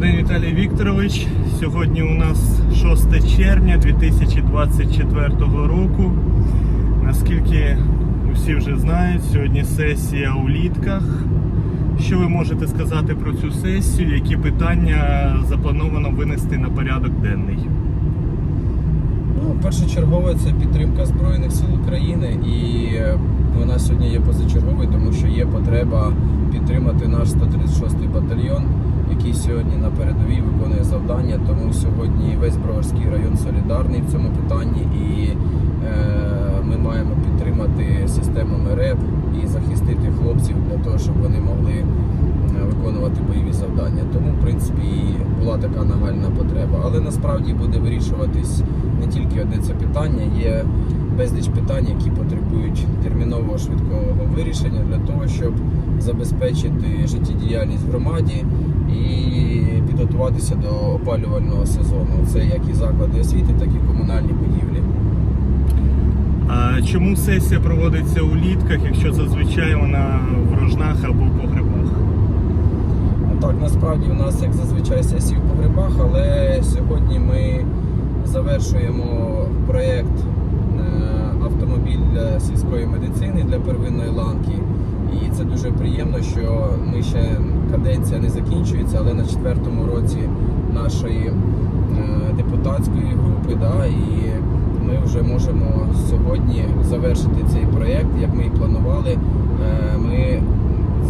День, Віталій Вікторович. Сьогодні у нас 6 червня 2024 року. Наскільки усі вже знають, сьогодні сесія у літках. Що ви можете сказати про цю сесію? Які питання заплановано винести на порядок денний? Ну, першочергове це підтримка Збройних сил України, і е, вона сьогодні є позачерговою, тому що є потреба підтримати наш 136-й батальйон, який сьогодні на передовій виконує завдання. Тому сьогодні весь Броварський район солідарний в цьому питанні, і е, ми маємо підтримати системами РЕП і захистити хлопців для того, щоб вони могли е, виконувати бойові завдання. Тому, в принципі, була така нагальна потреба. Але насправді буде вирішуватись не тільки одне це питання, є безліч питань, які потребують термінового швидкого вирішення для того, щоб забезпечити життєдіяльність громаді і підготуватися до опалювального сезону. Це як і заклади освіти, так і комунальні будівлі. А чому сесія проводиться у літках, якщо зазвичай вона в рожнах або погребах? Ну, Так, насправді у нас як зазвичай сесії в погребах, але сьогодні ми завершуємо проєкт е, автомобіль для сільської медицини для первинної ланки. І це дуже приємно, що ми ще каденція не закінчується, але на четвертому році нашої е, депутатської групи, да, і ми вже можемо сьогодні завершити цей проєкт, як ми і планували. Е, Ми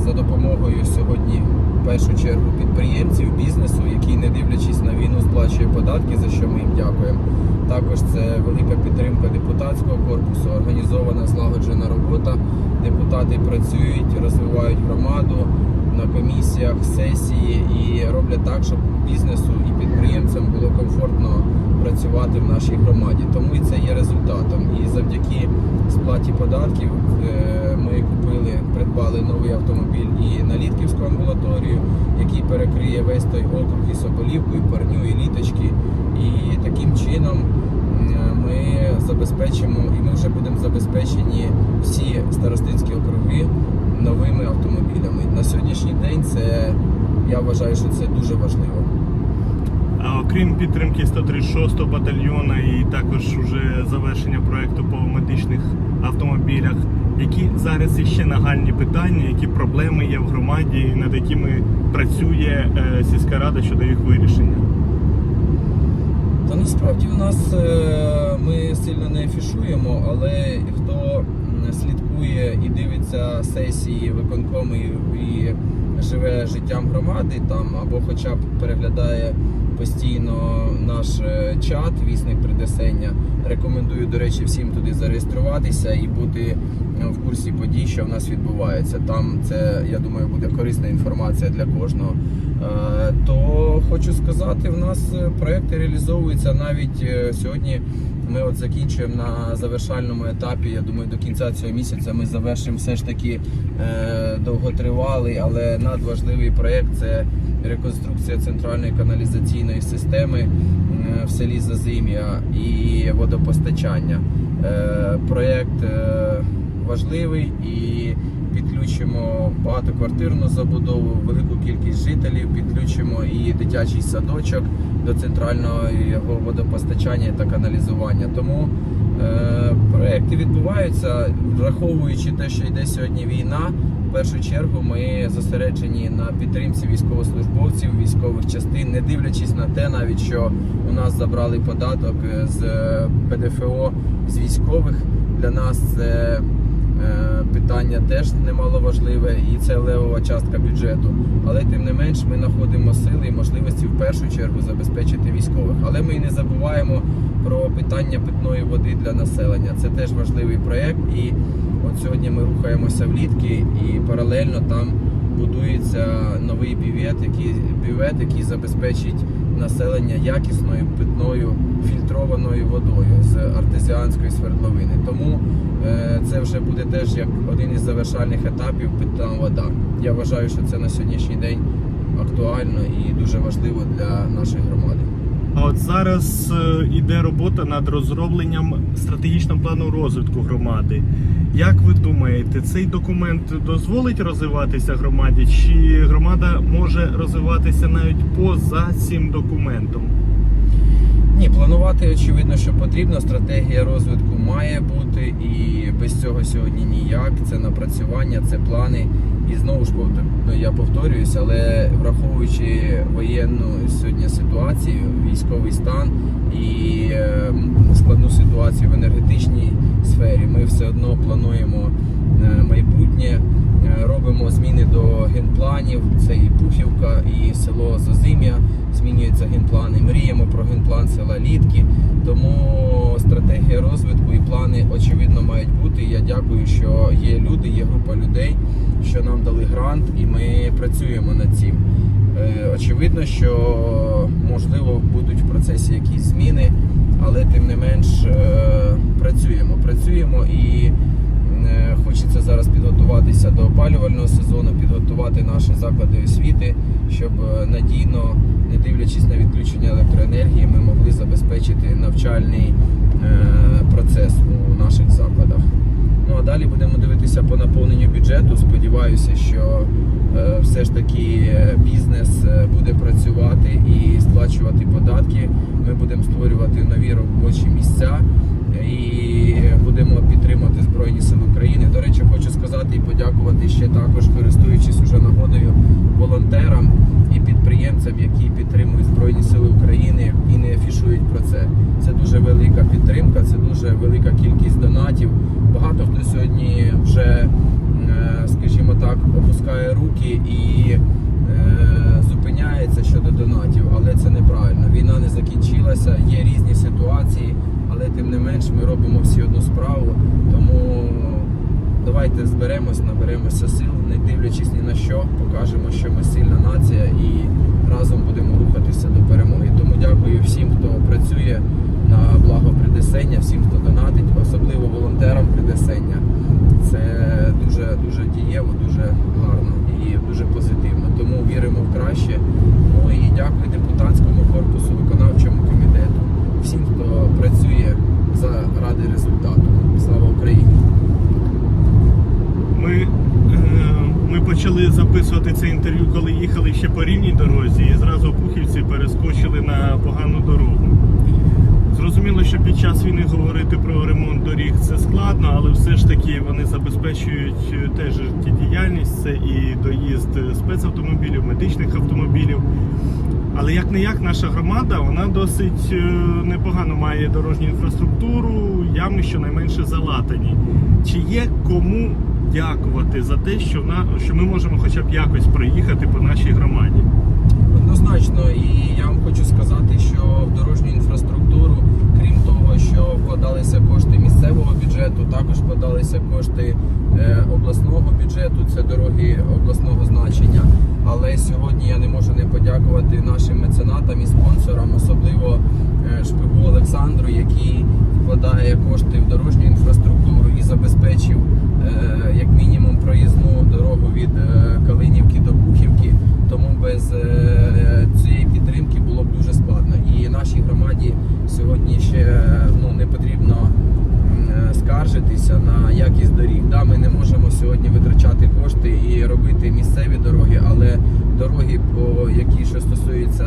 за допомогою сьогодні в першу чергу підприємців, бізнесу, який, не дивлячись на війну, сплачує податки, за що ми їм дякуємо. Також це велика підтримка депутатського корпусу, організована злагоджена робота. Депутати працюють, розвивають громаду на комісіях, сесії і роблять так, щоб бізнесу і підприємцям було комфортно працювати в нашій громаді. Тому це є результатом. І завдяки сплаті податків е, придбали новий автомобіль і на Літківську амбулаторію, який перекриє весь той округ і Соболівку, і Парню, і Літочки. І таким чином ми забезпечимо, і ми вже будемо забезпечені всі старостинські округи новими автомобілями. На сьогоднішній день це я вважаю, що це дуже важливо. А окрім підтримки 136 батальйона і також уже завершення проекту по медичних автомобілях, які зараз іще нагальні питання, які проблеми є в громаді, над якими працює е, сільська рада щодо їх вирішення? Та насправді у нас е, ми сильно не афішуємо, але хто слідкує і дивиться сесії виконкомів і живе життям громади там, або хоча б переглядає постійно наш е, чат вісник придесення. Рекомендую, до речі, всім туди зареєструватися і бути е, в курсі подій, що в нас відбувається. Там це, я думаю, буде корисна інформація для кожного. Е, То хочу сказати, в нас проекти реалізовуються навіть сьогодні. Ми от закінчуємо на завершальному етапі. Я думаю, до кінця цього місяця ми завершимо все ж таки довготривалий, але надважливий проект це реконструкція центральної каналізаційної системи е, в селі Зазим'я і водопостачання. Е, Проект е, важливий і підключимо багатоквартирну забудову, велику кількість жителів, підключимо і дитячий садочок до центрального його водопостачання та каналізування. Тому проекти відбуваються, враховуючи те, що йде сьогодні війна. В першу чергу ми зосереджені на підтримці військовослужбовців, військових частин, не дивлячись на те, навіть що у нас забрали податок з е, ПДФО з військових. Для нас це Е, питання теж немало важливе, і це левова частка бюджету. Але тим не менш ми знаходимо сили і можливості в першу чергу забезпечити військових. Але ми і не забуваємо про питання питної води для населення. Це теж важливий проєкт. І от сьогодні ми рухаємося в літки, і паралельно там будується новий бювет, який бювет, який забезпечить населення якісною питною фільтрованою водою з артезіанської свердловини. Тому е, це вже буде теж як один із завершальних етапів питна вода. Я вважаю, що це на сьогоднішній день актуально і дуже важливо для нашої громади. А от зараз е, іде робота над розробленням стратегічного плану розвитку громади. Як ви думаєте, цей документ дозволить розвиватися громаді, чи громада може розвиватися навіть поза цим документом? Ні, планувати очевидно, що потрібно. Стратегія розвитку має бути, і без цього сьогодні ніяк. Це напрацювання, це плани. І знову ж ну, я повторююсь, але враховуючи воєнну сьогодні ситуацію, військовий стан і е, складну ситуацію в енергетичній сфері, ми все одно плануємо е, майбутнє. Робимо зміни до генпланів. Це і Пухівка, і село Зозим'я. Змінюються генплани. Мріємо про генплан села Літки. Тому стратегія розвитку і плани очевидно мають бути. Я дякую, що є люди, є група людей, що нам дали грант, і ми працюємо над цим. Е, Очевидно, що можливо будуть в процесі якісь зміни, але тим не менш е, працюємо. Працюємо і зараз підготуватися до опалювального сезону, підготувати наші заклади освіти, щоб е, надійно, не дивлячись на відключення електроенергії, ми могли забезпечити навчальний е, процес у наших закладах. Ну а далі будемо дивитися по наповненню бюджету. Сподіваюся, що е, все ж таки бізнес буде працювати і сплачувати податки. Ми будемо створювати нові робочі місця і будемо підтримувати Збройні Сили України. До речі, хочу сказати і ще також, користуючись уже нагодою, волонтерам і підприємцям, які підтримують Збройні Сили України і не афішують про це. Це дуже велика підтримка, це дуже велика кількість донатів. Багато хто сьогодні вже, е, скажімо так, опускає руки і е, зупиняється щодо донатів, але це неправильно. Війна не закінчилася, є різні ситуації, але тим не менш ми робимо всі одну справу. Тому давайте зберемось, наберемося сил, не дивлячись ні на що, покажемо, що ми сильна нація і разом будемо рухатися до перемоги. Тому дякую всім, хто працює на благо Придесення, всім, хто донатить, особливо волонтерам Придесення. Це дуже дуже дієво, дуже гарно і дуже позитивно. Тому віримо в краще. Ну і дякую депутатському корпусу, виконавчому комітету, всім, хто працює заради результату. Слава Україні! Ми, ми почали записувати це інтерв'ю, коли їхали ще по рівній дорозі, і зразу пухівці перескочили на погану дорогу. Зрозуміло, що під час війни говорити про ремонт доріг це складно, але все ж таки вони забезпечують е, теж життєдіяльність, це і доїзд е, спецавтомобілів, медичних автомобілів. Але як не як наша громада, вона досить е, непогано має дорожню інфраструктуру, ями щонайменше залатані. Чи є кому дякувати за те, що, на, що ми можемо хоча б якось проїхати по нашій громаді? Однозначно, і я вам хочу сказати, що в дорожню інфраструктуру, крім того, що вкладалися кошти місцевого бюджету, також вкладалися кошти е, обласного бюджету, це дороги обласного значення. Але сьогодні я не можу не подякувати нашим меценатам і спонсорам, особливо е, Шпигу Олександру, який вкладає кошти в дорожню інфраструктуру і забезпечив як мінімум проїзну дорогу від е, Калинівки до Бухівки, Тому без е, цієї підтримки було б дуже складно. І нашій громаді сьогодні ще е, ну, не потрібно м, е, скаржитися на якість доріг. Да, ми не можемо сьогодні витрачати кошти і робити місцеві дороги, але дороги, по які що стосується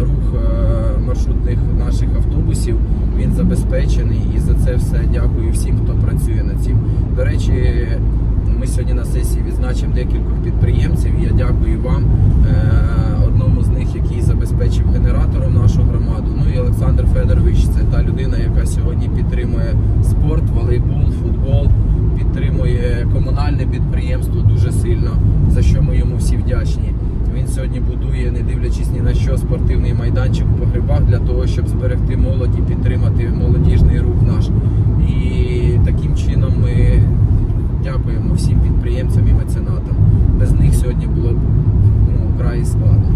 рух е, маршрутних наших автобусів, він забезпечений. І за це все дякую всім, хто працює над цим. До речі, ми сьогодні на сесії відзначимо декількох підприємців. Я дякую вам. Е, Одному з них, який забезпечив генератором нашу громаду. Ну і Олександр Федорович, це та людина, яка сьогодні підтримує спорт, волейбол, футбол, підтримує комунальне підприємство дуже сильно, за що ми йому всі вдячні. Він сьогодні будує, не дивлячись ні на що, спортивний майданчик у погребах для того, щоб зберегти молодь і підтримати молодіжний рух наш. І таким чином ми дякуємо всім підприємцям і меценатам. Без них сьогодні було б ну, край складно.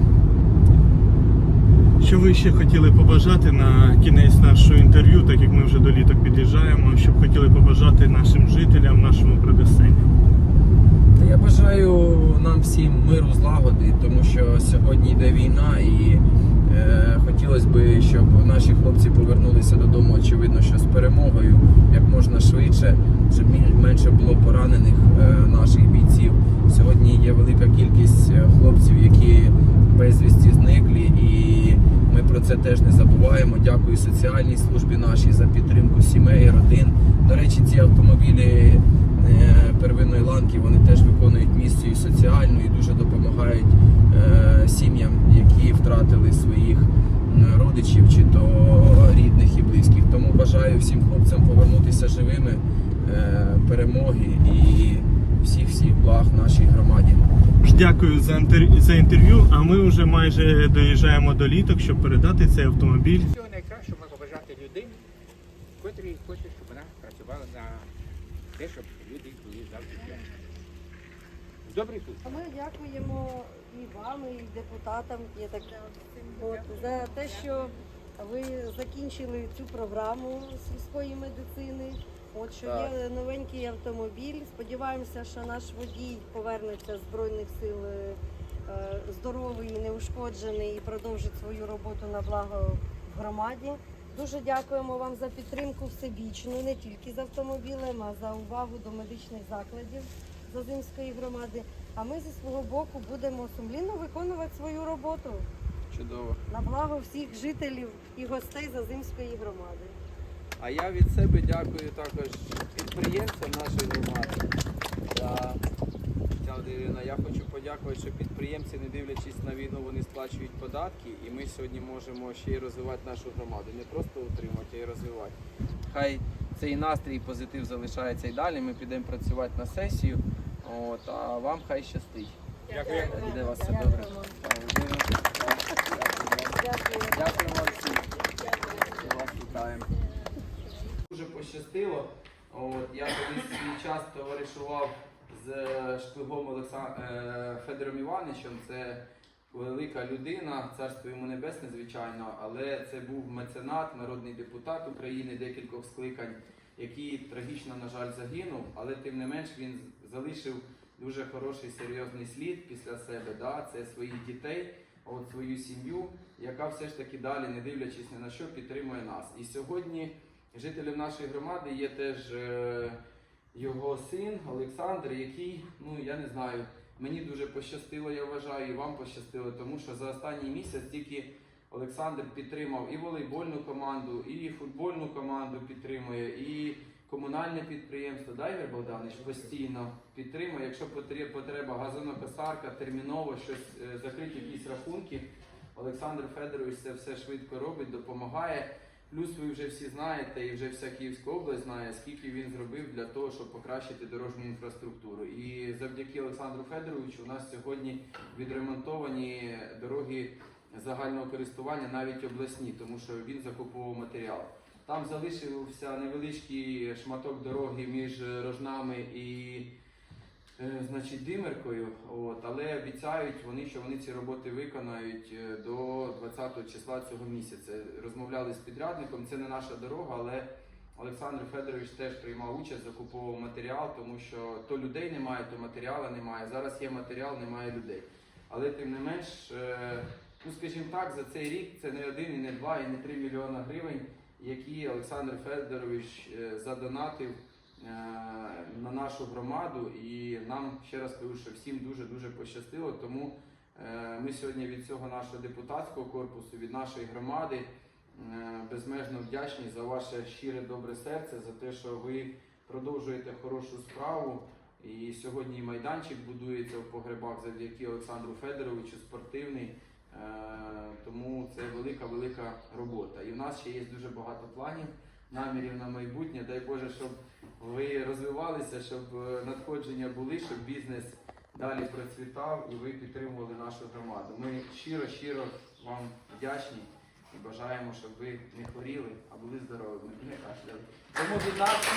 Що ви ще хотіли побажати на кінець нашого інтерв'ю, так як ми вже до літок під'їжджаємо, що б хотіли побажати нашим жителям, нашому придесенню? Та я бажаю нам всім миру, злагоди, тому що сьогодні йде війна і е, хотілося б, щоб наші хлопці повернулися додому, очевидно, що з перемогою як можна швидше, щоб менше було поранених е, наших бійців. Сьогодні є велика кількість е, хлопців, які безвісті зниклі, і ми про це теж не забуваємо. Дякую соціальній службі нашій за підтримку сімей, родин. До речі, ці автомобілі е, первинної ланки вони теж виконують місію соціальну і дуже допомагають е, сім'ям, які втратили своїх родичів чи то рідних і близьких. Тому бажаю всім хлопцям повернутися живими, е, перемоги і всіх всіх благ нашій громаді. Дякую за інтер- за інтерв'ю. А ми вже майже доїжджаємо до літок, щоб передати цей автомобіль. Всього найкращого ми побажати людині, котрі хочуть, щоб вона працювала на те, щоб люди були завжди. Добрий тут. Ми дякуємо і вам, і депутатам є таке, от, за те, що ви закінчили цю програму сільської медицини. От що Так. є новенький автомобіль. Сподіваємося, що наш водій повернеться з збройних сил е, здоровий, неушкоджений і продовжить свою роботу на благо в громаді. Дуже дякуємо вам за підтримку всебічну, не тільки з автомобілем, а за увагу до медичних закладів Зазимської громади. А ми зі свого боку будемо сумлінно виконувати свою роботу Чудово. на благо всіх жителів і гостей Зазимської громади. А я від себе дякую також підприємцям нашої громади. За ця. Я хочу подякувати, що підприємці, не дивлячись на війну, вони сплачують податки, і ми сьогодні можемо ще й розвивати нашу громаду. Не просто утримати, а й розвивати. Хай цей настрій позитив залишається і далі. Ми підемо працювати на сесію. От, а вам хай щастить. Дякую. Буде вас все добре. Дякуємо. Дякую. Дякуємо всім. Ми Вас вітаємо. Дуже пощастило. От, я колись свій час товаришував з Шпигом Олександром Федором Івановичем. Це велика людина, царство йому небесне, звичайно, але це був меценат, народний депутат України декількох скликань, який трагічно, на жаль, загинув, але тим не менш він залишив дуже хороший серйозний слід після себе. Да? Це своїх дітей, от свою сім'ю, яка все ж таки далі, не дивлячись ні на що, підтримує нас. І сьогодні жителем нашої громади є теж е, його син Олександр, який, ну я не знаю, мені дуже пощастило, я вважаю, і вам пощастило, тому що за останній місяць тільки Олександр підтримав і волейбольну команду, і футбольну команду підтримує, і комунальне підприємство, да, Ігор Богданович, постійно підтримує. Якщо потреба газонокосарка, терміново щось е, закрити якісь рахунки. Олександр Федорович це все швидко робить, допомагає. Плюс ви вже всі знаєте, і вже вся Київська область знає, скільки він зробив для того, щоб покращити дорожню інфраструктуру. І завдяки Олександру Федоровичу у нас сьогодні відремонтовані дороги загального користування, навіть обласні, тому що він закуповував матеріал. Там залишився невеличкий шматок дороги між Рожнами і значить, Димеркою, от, але обіцяють вони, що вони ці роботи виконають е, до 20 числа цього місяця. Розмовляли з підрядником, це не наша дорога, але Олександр Федорович теж приймав участь, закуповував матеріал, тому що то людей немає, то матеріалу немає. Зараз є матеріал, немає людей. Але тим не менш, е, ну скажімо так, за цей рік це не один, і не два, і не три мільйона гривень, які Олександр Федорович е, задонатив е, на нашу громаду. І нам ще раз кажу, що всім дуже дуже пощастило. Тому е, ми сьогодні від цього нашого депутатського корпусу, від нашої громади. Е, Безмежно вдячні за ваше щире добре серце, за те, що ви продовжуєте хорошу справу. І сьогодні майданчик будується в погребах завдяки Олександру Федоровичу, спортивний. Е, Тому це велика, велика робота. І в нас ще є дуже багато планів, намірів на майбутнє. Дай Боже, щоб ви розвивалися, щоб е, надходження були, щоб бізнес далі процвітав і ви підтримували нашу громаду. Ми щиро, щиро вам вдячні і бажаємо, щоб ви не хворіли, а були здоровими. Тому від нас